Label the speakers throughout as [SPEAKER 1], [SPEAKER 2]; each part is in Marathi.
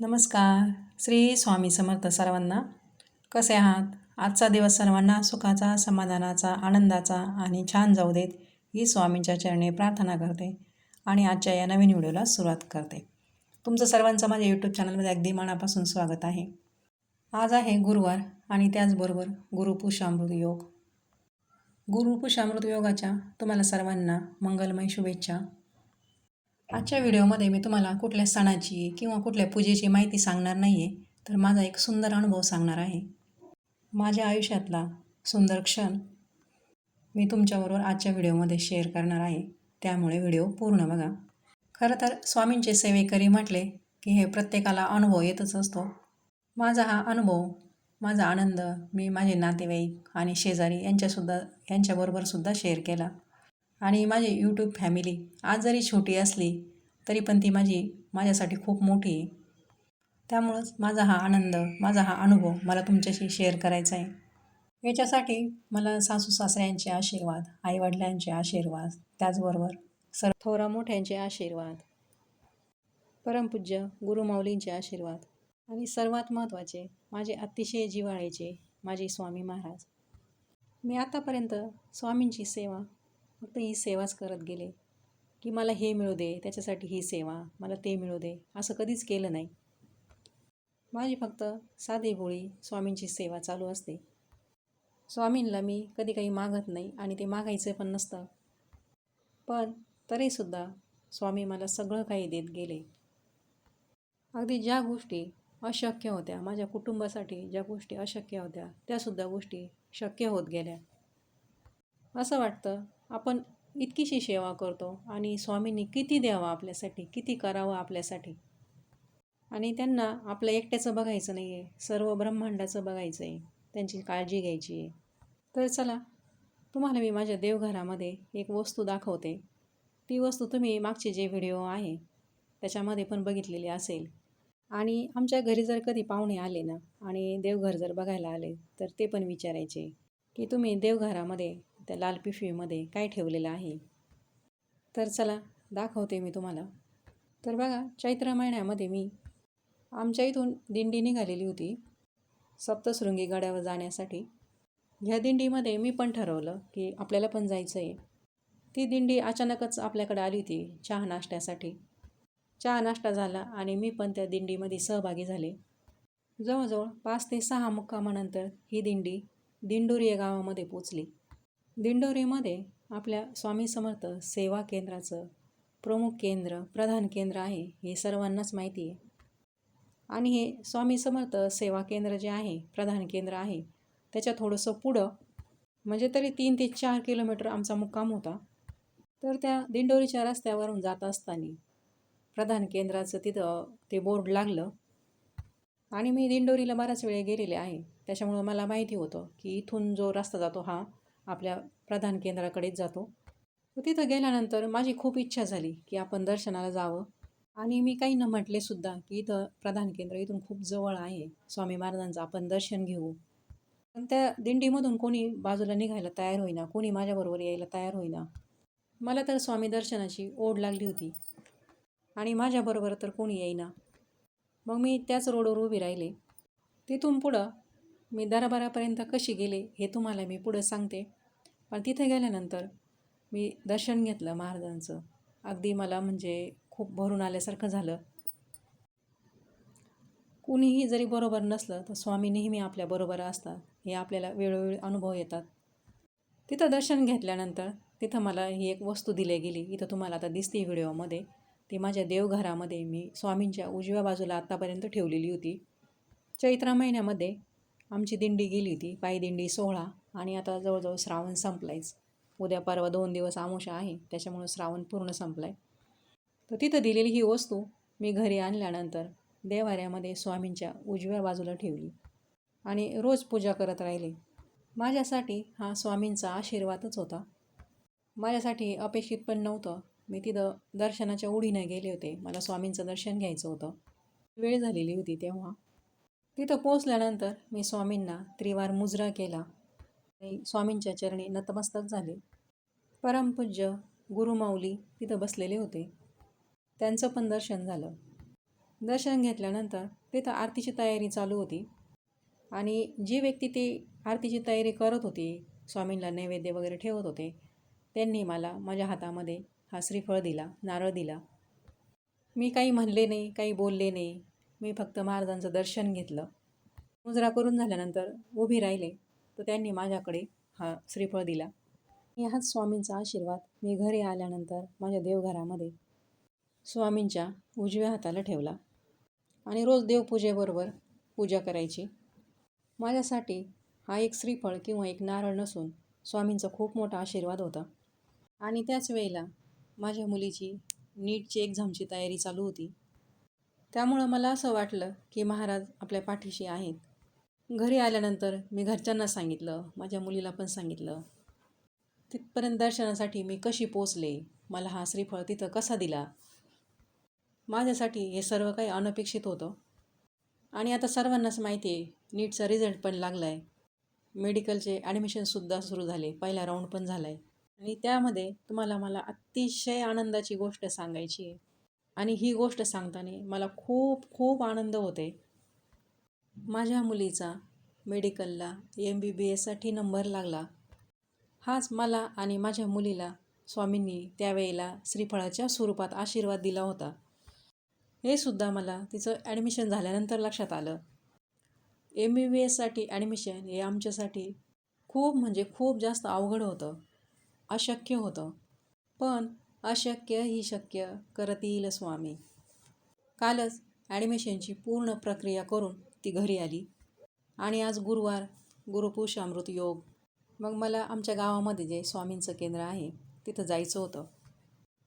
[SPEAKER 1] नमस्कार. श्री स्वामी समर्थ सर्वांना कसे आहात? आजचा दिवस सर्वांना सुखाचा समाधानाचा आनंदाचा आणि छान जाऊ देत ही स्वामींच्या चरणी प्रार्थना करते आणि आजच्या या नवीन व्हिडिओला सुरुवात करते. तुमचं सर्वांचं माझ्या यूट्यूब चॅनलमध्ये अगदी मनापासून स्वागत आहे. आज आहे गुरुवार आणि त्याचबरोबर गुरुपुषामृत योग. गुरुपुषामृत योगाच्या तुम्हाला सर्वांना मंगलमय शुभेच्छा. आजच्या व्हिडिओमध्ये मी तुम्हाला कुठल्या सणाची किंवा कुठल्या पूजेची माहिती सांगणार नाही आहे तर माझा एक सुंदर अनुभव सांगणार आहे. माझ्या आयुष्यातला सुंदर क्षण मी तुमच्याबरोबर आजच्या व्हिडिओमध्ये शेअर करणार आहे. त्यामुळे व्हिडिओ पूर्ण बघा. खरं तर स्वामींचे सेवेकरी म्हटले की हे प्रत्येकाला अनुभव येतच असतो. माझा हा अनुभव माझा आनंद मी माझे नातेवाईक आणि शेजारी यांच्यासुद्धा यांच्याबरोबरसुद्धा शेअर केला. आणि माझी यूट्यूब फॅमिली आज जरी छोटी असली तरी पण ती माझी माझ्यासाठी खूप मोठी आहे. त्यामुळंच माझा हा आनंद माझा हा अनुभव मला तुमच्याशी शेअर करायचा आहे. याच्यासाठी मला सासू सासऱ्यांचे आशीर्वाद आईवडिलांचे आशीर्वाद त्याचबरोबर सर थोरा मोठ्यांचे आशीर्वाद परमपूज्य गुरुमाऊलींचे आशीर्वाद आणि सर्वात महत्त्वाचे माझे अतिशय जिव्हाळ्याचे माझे स्वामी महाराज. मी आतापर्यंत स्वामींची सेवा फक्त ही सेवाच करत गेले की मला हे मिळू दे त्याच्यासाठी ही सेवा मला ते मिळू दे असं कधीच केलं नाही. माझी फक्त साधी भोळी स्वामींची सेवा चालू असते. स्वामींना मी कधी काही मागत नाही आणि ते मागायचं पण नसतं. पण तरीसुद्धा स्वामी मला सगळं काही देत गेले. अगदी ज्या गोष्टी अशक्य होत्या माझ्या कुटुंबासाठी ज्या गोष्टी अशक्य होत्या त्यासुद्धा गोष्टी शक्य होत गेल्या. असं वाटतं आपण इतकीशी सेवा करतो आणि स्वामींनी किती द्यावं आपल्यासाठी किती करावं आपल्यासाठी? आणि त्यांना आपलं एकट्याचं बघायचं नाही आहे सर्व ब्रह्मांडाचं बघायचं आहे त्यांची काळजी घ्यायची आहे. तर चला तुम्हाला मी माझ्या देवघरामध्ये एक वस्तू दाखवते. ती वस्तू तुम्ही मागचे जे व्हिडिओ आहे त्याच्यामध्ये पण बघितलेली असेल. आणि आमच्या घरी जर कधी पाहुणे आले ना आणि देवघर जर बघायला आले तर ते पण विचारायचे की तुम्ही देवघरामध्ये त्या लाल पिशवीमध्ये काय ठेवलेलं आहे? तर चला दाखवते मी तुम्हाला. तर बघा चैत्र महिन्यामध्ये मी आमच्या इथून दिंडी निघालेली होती. सप्तशृंगी गड्यावर जाण्यासाठी. ह्या दिंडीमध्ये मी पण ठरवलं की आपल्याला पण जायचं आहे ती दिंडी अचानकच आपल्याकडे आली होती चहा नाश्त्यासाठी. चहा नाश्ता झाला आणि मी पण त्या दिंडीमध्ये सहभागी झाले. जवळजवळ पाच ते सहा मुक्कामानंतर ही दिंडी दिंडोरी या गावामध्ये पोचली. दिंडोरीमध्ये आपल्या स्वामी समर्थ सेवा केंद्राचं प्रमुख केंद्र प्रधान केंद्र आहे हे सर्वांनाच माहिती आहे. आणि हे स्वामी समर्थ सेवा केंद्र जे आहे प्रधान केंद्र आहे त्याच्या थोडंसं पुढं म्हणजे तरी तीन ते चार किलोमीटर आमचा मुक्काम होता. तर त्या दिंडोरीच्या रस्त्यावरून जात असताना प्रधान केंद्राचं तिथं ते बोर्ड लागलं. आणि मी दिंडोरीला बराच वेळ गेलेले आहे. त्याच्यामुळं मला माहिती होतं की इथून जो रस्ता जातो हा आपल्या प्रधान केंद्राकडेच जातो. तिथं गेल्यानंतर माझी खूप इच्छा झाली की आपण दर्शनाला जावं. आणि मी काही न म्हटलेसुद्धा की इथं प्रधान केंद्र इथून खूप जवळ आहे. स्वामी महाराजांचं आपण दर्शन घेऊ. पण त्या दिंडीमधून कोणी बाजूला निघायला तयार होईना. कोणी माझ्याबरोबर यायला तयार होईना. मला तर स्वामी दर्शनाची ओढ लागली होती. आणि माझ्याबरोबर तर कोणी येईना. मग मी त्याच रोडवर उभी राहिले. तिथून पुढं मी दरबारापर्यंत कशी गेले हे तुम्हाला मी पुढं सांगते. पण तिथे गेल्यानंतर मी दर्शन घेतलं महाराजांचं. अगदी मला म्हणजे खूप भरून आल्यासारखं झालं. कुणीही जरी बरोबर नसलं तर स्वामी नेहमी आपल्याबरोबर असतात. हे आपल्याला वेळोवेळी अनुभव येतात. तिथं दर्शन घेतल्यानंतर तिथं मला ही एक वस्तू दिली गेली. इथं तुम्हाला आता दिसते व्हिडिओमध्ये. ती माझ्या देवघरामध्ये मी स्वामींच्या उजव्या बाजूला आत्तापर्यंत ठेवलेली होती. चैत्रा महिन्यामध्ये आमची दिंडी गेली होती. पायी दिंडी सोहळा. आणि आता जवळजवळ श्रावण संपलायच. उद्या परवा दोन दिवस आमोशा आहे त्याच्यामुळं श्रावण पूर्ण संपला आहे तर तिथं दिलेली ही वस्तू मी घरी आणल्यानंतर देवाऱ्यामध्ये स्वामींच्या उजव्या बाजूला ठेवली आणि रोज पूजा करत राहिले. माझ्यासाठी हा स्वामींचा आशीर्वादच होता. माझ्यासाठी अपेक्षित पण नव्हतं. मी तिथं दर्शनाच्या उडीने गेले होते. मला स्वामींचं दर्शन घ्यायचं होतं. वेळ झालेली होती तेव्हा. तिथं पोचल्यानंतर मी स्वामींना त्रिवार मुजरा केला. स्वामींच्या चरणी नतमस्तक झाले. परमपूज्य गुरुमाऊली तिथं बसलेले होते. त्यांचं पण दर्शन झालं. दर्शन घेतल्यानंतर तिथं आरतीची तयारी चालू होती. आणि जी व्यक्ती ती आरतीची तयारी करत होती स्वामींना नैवेद्य वगैरे ठेवत होते त्यांनी मला माझ्या हातामध्ये हा श्रीफळ दिला नारळ दिला. मी काही म्हणले नाही काही बोलले नाही. मी फक्त महाराजांचं दर्शन घेतलं. मुजरा करून झाल्यानंतर उभी राहिले. तर त्यांनी माझ्याकडे हा श्रीफळ दिला. ह्याच स्वामींचा आशीर्वाद मी घरी आल्यानंतर माझ्या देवघरामध्ये स्वामींच्या उजव्या हाताला ठेवला. आणि रोज देवपूजेबरोबर पूजा करायची. माझ्यासाठी हा एक श्रीफळ किंवा एक नारळ नसून स्वामींचा खूप मोठा आशीर्वाद होता. आणि त्याच वेळेला माझ्या मुलीची नीटची एक्झामची तयारी चालू होती. त्यामुळं मला असं वाटलं की महाराज आपल्या पाठीशी आहेत. घरी आल्यानंतर मी घरच्यांना सांगितलं माझ्या मुलीला पण सांगितलं. तिथपर्यंत दर्शनासाठी मी कशी पोचले? मला हा श्रीफळ तिथं कसा दिला? माझ्यासाठी हे सर्व काही अनपेक्षित होतं. आणि आता सर्वांनाच माहिती आहे नीटचा रिझल्ट पण लागला आहे मेडिकलचे ॲडमिशनसुद्धा सुरू झाले पहिला राऊंड पण झाला आहे आणि त्यामध्ये तुम्हाला मला अतिशय आनंदाची गोष्ट सांगायची आहे. आणि ही गोष्ट सांगताना मला खूप खूप आनंद होते माझ्या मुलीचा मेडिकलला एम बी बी एससाठी नंबर लागला. हाच मला आणि माझ्या मुलीला स्वामींनी त्यावेळेला श्रीफळाच्या स्वरूपात आशीर्वाद दिला होता. हे सुद्धा मला तिचं ॲडमिशन झाल्यानंतर लक्षात आलं. एम बी बी एससाठी ॲडमिशन हे आमच्यासाठी खूप म्हणजे खूप जास्त अवघड होतं. अशक्य होतं. पण अशक्य ही शक्य करत येईल स्वामी. कालच ॲडमिशनची पूर्ण प्रक्रिया करून ती घरी आली. आणि आज गुरुवार गुरुपुष अमृत योग. मग मला आमच्या गावामध्ये जे स्वामींचं केंद्र आहे तिथं जायचं होतं.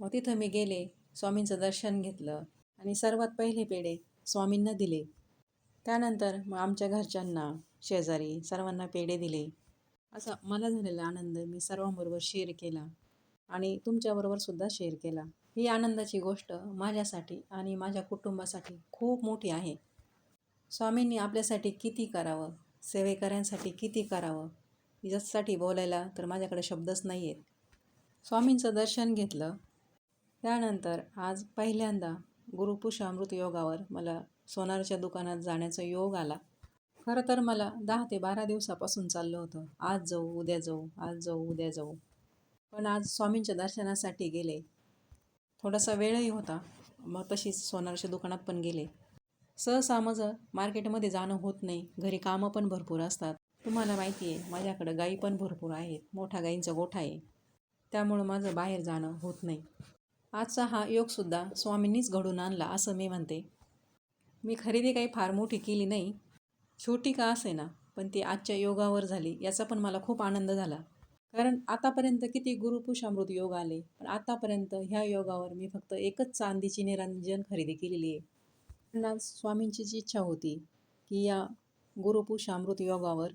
[SPEAKER 1] मग तिथं मी गेले स्वामींचं दर्शन घेतलं आणि सर्वात पहिले पेढे स्वामींना दिले. त्यानंतर मग आमच्या घरच्यांना शेजारी सर्वांना पेढे दिले. असा मला झालेला आनंद मी सर्वांबरोबर शेअर केला आणि तुमच्याबरोबर सुद्धा शेअर केला. ही आनंदाची गोष्ट माझ्यासाठी आणि माझ्या कुटुंबासाठी खूप मोठी आहे. स्वामींनी आपल्यासाठी किती करावं? सेवेकऱ्यांसाठी किती करावं? यासाठी बोलायला तर माझ्याकडे शब्दच नाही आहेत स्वामींचं दर्शन घेतलं. त्यानंतर आज पहिल्यांदा गुरुपुष अमृत योगावर मला सोनारच्या दुकानात जाण्याचा योग आला. खरं तर मला दहा ते बारा दिवसापासून चाललं होतं. आज जाऊ उद्या जाऊ आज जाऊ उद्या जाऊ. पण आज स्वामींच्या दर्शनासाठी गेले. थोडासा वेळही होता. मग तशीच सोनारच्या दुकानात पण गेले. सहसा माझं मार्केटमध्ये जाणं होत नाही. घरी कामं पण भरपूर असतात. तुम्हाला माहिती आहे माझ्याकडं गाई पण भरपूर आहेत. मोठा गाईंचा गोठा आहे. त्यामुळं माझं बाहेर जाणं होत नाही. आजचा हा योगसुद्धा स्वामींनीच घडून आणला असं मी म्हणते. मी खरेदी काही फार मोठी केली नाही. छोटी का असे ना पण ती आजच्या योगावर झाली याचा पण मला खूप आनंद झाला. कारण आतापर्यंत किती गुरुपुषामृत योग आले पण आतापर्यंत ह्या योगावर मी फक्त एकच चांदीची निरंजन खरेदी केलेली आहे. पण स्वामींची जी इच्छा होती की या गुरुपुषामृत योगावर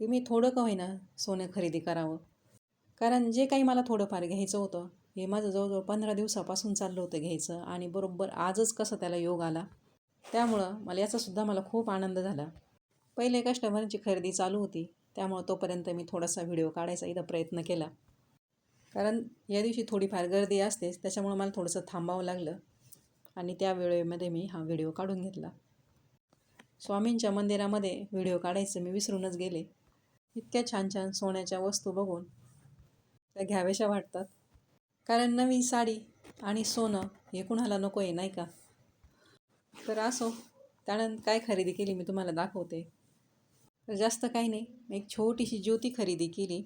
[SPEAKER 1] की मी थोडं का होईना सोनं खरेदी करावं. कारण जे काही मला थोडंफार घ्यायचं होतं हे माझं जवळजवळ पंधरा दिवसापासून चाललं होतं घ्यायचं आणि बरोबर आजच कसं त्याला योग आला त्यामुळं मला याचासुद्धा मला खूप आनंद झाला. पहिले कस्टमरची खरेदी चालू होती त्यामुळं तोपर्यंत मी थोडासा व्हिडिओ काढायचा इथं प्रयत्न केला. कारण या दिवशी थोडीफार गर्दी असतेच त्याच्यामुळं मला थोडंसं थांबावं लागलं. आणि त्या वेळेमध्ये मी हा व्हिडिओ काढून घेतला. स्वामींच्या मंदिरामध्ये व्हिडिओ काढायचं मी विसरूनच गेले. इतक्या छान छान सोन्याच्या वस्तू बघून त्या घ्याव्याशा वाटतात. कारण नवी साडी आणि सोनं हे कुणाला नको आहे नाही का? तर असो त्यानंतर काय खरेदी केली मी तुम्हाला दाखवते. तर जास्त काही नाही एक छोटीशी ज्योती खरेदी केली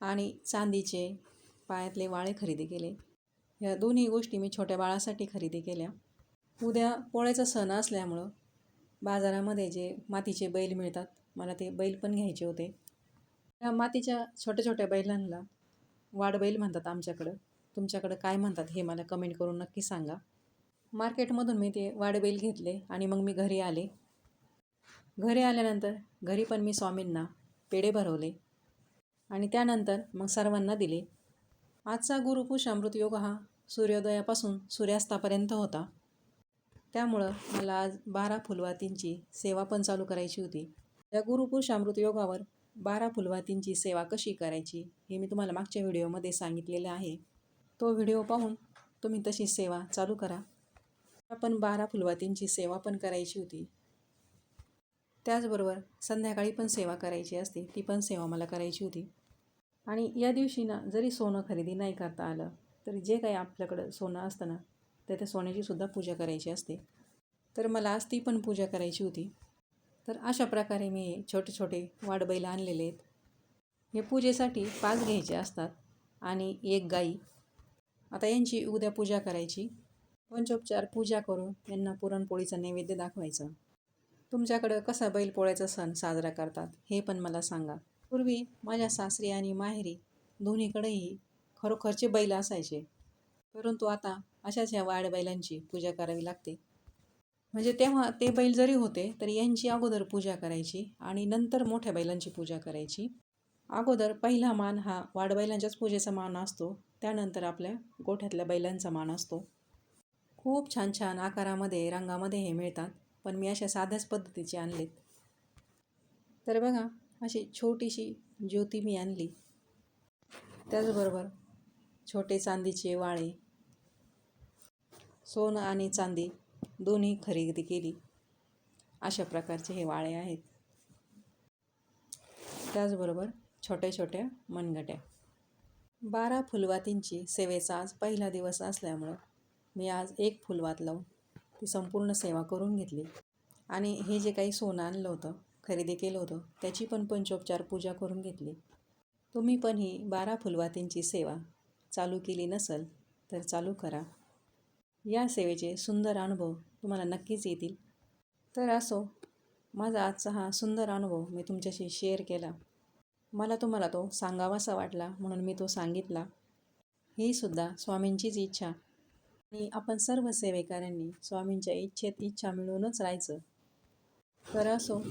[SPEAKER 1] आणि चांदीचे पायातले वाळे खरेदी केले. ह्या दोन्ही गोष्टी मी छोट्या बाळासाठी खरेदी केल्या. उद्या पोळ्याचा सण असल्यामुळं बाजारामध्ये जे मातीचे बैल मिळतात मला ते बैल पण घ्यायचे होते. ह्या मातीच्या छोट्या छोट्या बैलांना वाडबैल म्हणतात आमच्याकडं. तुमच्याकडं काय म्हणतात हे मला कमेंट करून नक्की सांगा. मार्केटमधून मी ते वाडबैल घेतले आणि मग मी घरी आले. घरी आल्यानंतर घरी पण मी स्वामींना पेढे भरवले आणि त्यानंतर मग सर्वांना दिले. आजचा गुरुपुष अमृत योग हा सूर्योदयापासून सूर्यास्तापर्यंत होता. त्यामुळं मला आज बारा फुलवातींची सेवा पण चालू करायची होती. या गुरुपुरुष अमृत योगावर बारा फुलवातींची सेवा कशी करायची हे मी तुम्हाला मागच्या व्हिडिओमध्ये सांगितलेलं आहे. तो व्हिडिओ पाहून तुम्ही तशी सेवा चालू करा. आपण बारा फुलवातींची सेवा पण करायची होती. त्याचबरोबर संध्याकाळी पण सेवा करायची असते ती पण सेवा मला करायची होती. आणि या दिवशी ना जरी सोनं खरेदी नाही करता आलं तरी जे काही आपल्याकडं सोनं असतं ना तर त्या सोन्याची सुद्धा पूजा करायची असते. तर मला आज ती पण पूजा करायची होती. तर अशा प्रकारे मी छोटे छोटे वाडबैल आणलेले आहेत. हे पूजेसाठी पाच घ्यायचे असतात आणि एक गाई. आता यांची उद्या पूजा करायची. पंचोपचार पूजा करून यांना पुरणपोळीचा नैवेद्य दाखवायचा. तुमच्याकडं कसा बैलपोळ्याचा सण साजरा करतात हे पण मला सांगा. पूर्वी माझ्या सासरी आणि माहेरी दोन्हीकडेही खरोखरचे बैल असायचे. परंतु आता अशाच ह्या वाड बैलांची पूजा करावी लागते. म्हणजे तेव्हा ते बैल जरी होते तरी यांची अगोदर पूजा करायची आणि नंतर मोठ्या बैलांची पूजा करायची. अगोदर पहिला मान हा वाडबैलांच्याच पूजेचा मान असतो त्यानंतर आपल्या गोठ्यातल्या बैलांचा मान असतो. खूप छान छान आकारामध्ये रंगामध्ये हे मिळतात पण मी अशा साध्याच पद्धतीचे आणलेत. तर बघा अशी छोटीशी ज्योती मी आणली. त्याचबरोबर छोटे चांदीचे वाळे. सोनं आणि चांदी दोन्ही खरेदी केली. अशा प्रकारचे हे वाळे आहेत. त्याचबरोबर छोट्या छोट्या मनगट्या. बारा फुलवातींची सेवेचा आज पहिला दिवस असल्यामुळं मी आज एक फुलवात लावून ती संपूर्ण सेवा करून घेतली. आणि हे जे काही सोनं आणलं होतं खरेदी केलं होतं त्याची पण पंचोपचार पूजा करून घेतली. तुम्ही पण ही बारा फुलवातींची सेवा चालू केली नसेल तर चालू करा. या सेवेचे सुंदर अनुभव तुम्हाला नक्कीच येतील. तर असो माझा आजचा हा सुंदर अनुभव मी तुमच्याशी शेअर केला. मला तुम्हाला तो सांगावासा वाटला म्हणून मी तो सांगितला. ही सुद्धा स्वामींचीच इच्छा. आणि आपण सर्व सेवेकऱ्यांनी स्वामींच्या इच्छेत इच्छा मिळूनच राहायचं. तर असो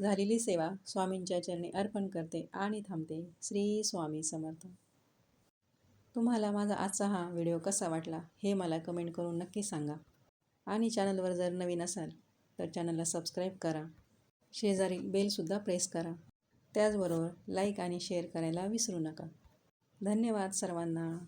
[SPEAKER 1] झालेली सेवा स्वामींच्या चरणी अर्पण करते आणि थांबते. श्री स्वामी समर्थ. तुम्हाला माझा आजचा हा व्हिडिओ कसा वाटला हे मला कमेंट करून नक्की सांगा. आणि चॅनलवर जर नवीन असाल तर चॅनलला सबस्क्राईब करा. शेजारी बेलसुद्धा प्रेस करा. त्याचबरोबर लाईक आणि शेअर करायला विसरू नका. धन्यवाद सर्वांना.